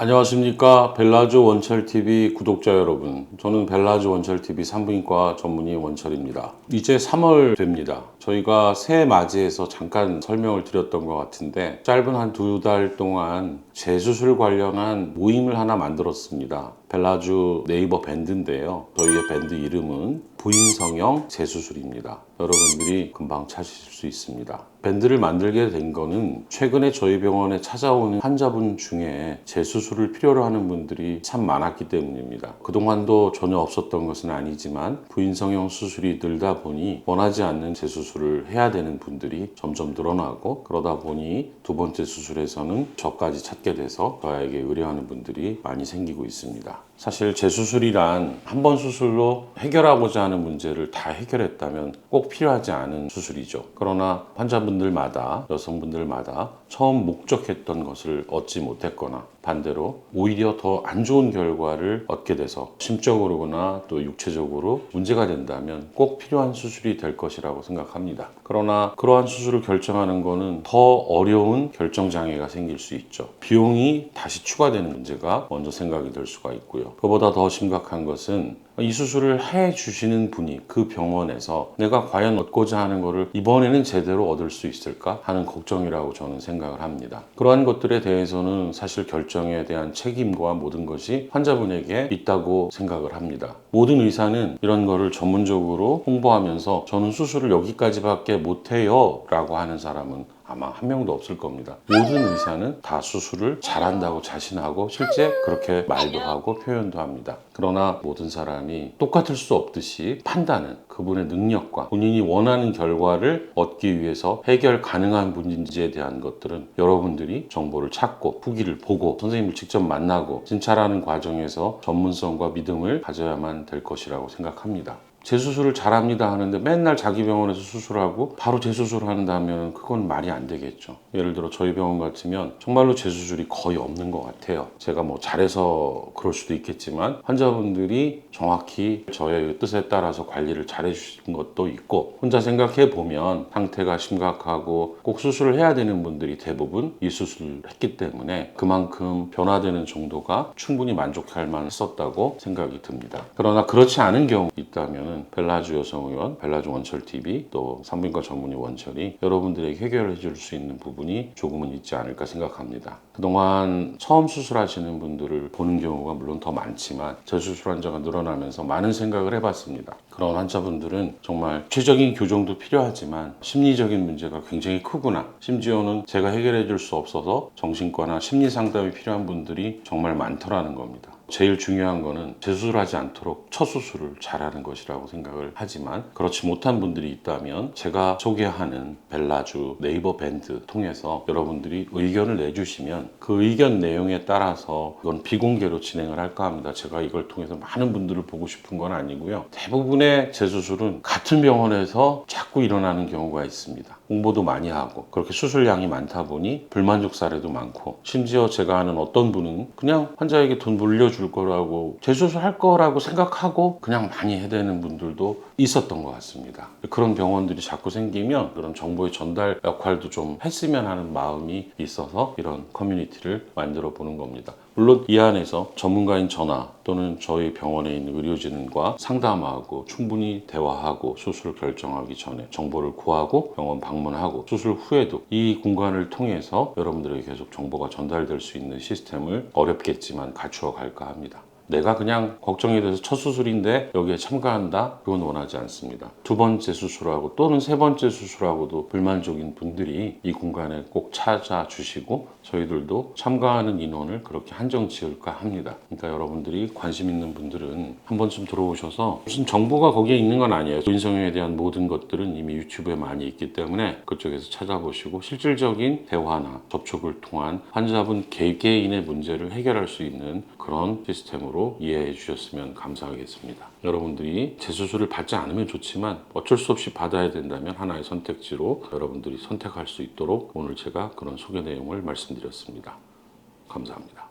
안녕하십니까. 벨라주 원철TV 구독자 여러분. 저는 벨라주 원철TV 산부인과 전문의 원철입니다. 이제 3월 됩니다. 저희가 새해 맞이해서 잠깐 설명을 드렸던 것 같은데 짧은 한 두 달 동안 재수술 관련한 모임을 하나 만들었습니다. 벨라주 네이버 밴드인데요. 저희의 밴드 이름은 부인성형 재수술입니다. 여러분들이 금방 찾으실 수 있습니다. 밴드를 만들게 된 거는 최근에 저희 병원에 찾아오는 환자분 중에 재수술을 필요로 하는 분들이 참 많았기 때문입니다. 그동안도 전혀 없었던 것은 아니지만 부인성형 수술이 늘다 보니 원하지 않는 재수술을 해야 되는 분들이 점점 늘어나고 그러다 보니 두 번째 수술에서는 저까지 찾게 돼서 저에게 의뢰하는 분들이 많이 생기고 있습니다. 사실 재수술이란 한 번 수술로 해결하고자 하는 문제를 다 해결했다면 꼭 필요하지 않은 수술이죠. 그러나 환자분들마다 여성분들마다 처음 목적했던 것을 얻지 못했거나 반대로 오히려 더 안 좋은 결과를 얻게 돼서 심적으로나 또 육체적으로 문제가 된다면 꼭 필요한 수술이 될 것이라고 생각합니다. 그러나 그러한 수술을 결정하는 것은 더 어려운 결정 장애가 생길 수 있죠. 비용이 다시 추가되는 문제가 먼저 생각이 될 수가 있고요. 그보다 더 심각한 것은 이 수술을 해 주시는 분이 그 병원에서 내가 과연 얻고자 하는 것을 이번에는 제대로 얻을 수 있을까 하는 걱정이라고 저는 생각을 합니다. 그러한 것들에 대해서는 사실 결정에 대한 책임과 모든 것이 환자분에게 있다고 생각을 합니다. 모든 의사는 이런 거를 전문적으로 홍보하면서 저는 수술을 여기까지밖에 못해요 라고 하는 사람은 아마 한 명도 없을 겁니다. 모든 의사는 다 수술을 잘한다고 자신하고 실제 그렇게 말도 하고 표현도 합니다. 그러나 모든 사람이 똑같을 수 없듯이 판단은 그분의 능력과 본인이 원하는 결과를 얻기 위해서 해결 가능한 문제에 대한 것들은 여러분들이 정보를 찾고 후기를 보고 선생님을 직접 만나고 진찰하는 과정에서 전문성과 믿음을 가져야만 될 것이라고 생각합니다. 재수술을 잘합니다 하는데 맨날 자기 병원에서 수술하고 바로 재수술을 한다면 그건 말이 안 되겠죠. 예를 들어 저희 병원 같으면 정말로 재수술이 거의 없는 것 같아요. 제가 뭐 잘해서 그럴 수도 있겠지만 환자분들이 정확히 저의 뜻에 따라서 관리를 잘해 주신 것도 있고 혼자 생각해 보면 상태가 심각하고 꼭 수술을 해야 되는 분들이 대부분 이 수술을 했기 때문에 그만큼 변화되는 정도가 충분히 만족할 만했었다고 생각이 듭니다. 그러나 그렇지 않은 경우 있다면 벨라주 여성 의원, 벨라주 원철 TV 또 산부인과 전문의 원철이 여러분들에게 해결해 줄 수 있는 부분이 조금은 있지 않을까 생각합니다. 그동안 처음 수술하시는 분들을 보는 경우가 물론 더 많지만 재수술 환자가 늘어나면서 많은 생각을 해봤습니다. 그런 환자분들은 정말 최적인 교정도 필요하지만 심리적인 문제가 굉장히 크구나. 심지어는 제가 해결해 줄 수 없어서 정신과나 심리 상담이 필요한 분들이 정말 많더라는 겁니다. 제일 중요한 거는 재수술하지 않도록 첫 수술을 잘하는 것이라고 생각을 하지만 그렇지 못한 분들이 있다면 제가 소개하는 벨라주 네이버 밴드 통해서 여러분들이 의견을 내주시면 그 의견 내용에 따라서 이건 비공개로 진행을 할까 합니다. 제가 이걸 통해서 많은 분들을 보고 싶은 건 아니고요. 대부분의 재수술은 같은 병원에서 자꾸 일어나는 경우가 있습니다. 홍보도 많이 하고 그렇게 수술량이 많다 보니 불만족 사례도 많고 심지어 제가 아는 어떤 분은 그냥 환자에게 돈 물려줄 거라고 재수술 할 거라고 생각하고 그냥 많이 해대는 분들도 있었던 것 같습니다. 그런 병원들이 자꾸 생기면 그런 정보의 전달 역할도 좀 했으면 하는 마음이 있어서 이런 커뮤니티를 만들어 보는 겁니다. 물론 이 안에서 전문가인 저나 또는 저희 병원에 있는 의료진과 상담하고 충분히 대화하고 수술 결정하기 전에 정보를 구하고 병원 방문하고 수술 후에도 이 공간을 통해서 여러분들에게 계속 정보가 전달될 수 있는 시스템을 어렵겠지만 갖추어 갈까 합니다. 내가 그냥 걱정이 돼서 첫 수술인데 여기에 참가한다? 그건 원하지 않습니다. 두 번째 수술하고 또는 세 번째 수술하고도 불만족인 분들이 이 공간에 꼭 찾아주시고 저희들도 참가하는 인원을 그렇게 한정 지을까 합니다. 그러니까 여러분들이 관심 있는 분들은 한 번쯤 들어오셔서 무슨 정보가 거기에 있는 건 아니에요. 인성형에 대한 모든 것들은 이미 유튜브에 많이 있기 때문에 그쪽에서 찾아보시고 실질적인 대화나 접촉을 통한 환자분 개개인의 문제를 해결할 수 있는 그런 시스템으 로 이해해 주셨으면 감사하겠습니다. 여러분들이 재수술을 받지 않으면 좋지만 어쩔 수 없이 받아야 된다면 하나의 선택지로 여러분들이 선택할 수 있도록 오늘 제가 그런 소개 내용을 말씀드렸습니다. 감사합니다.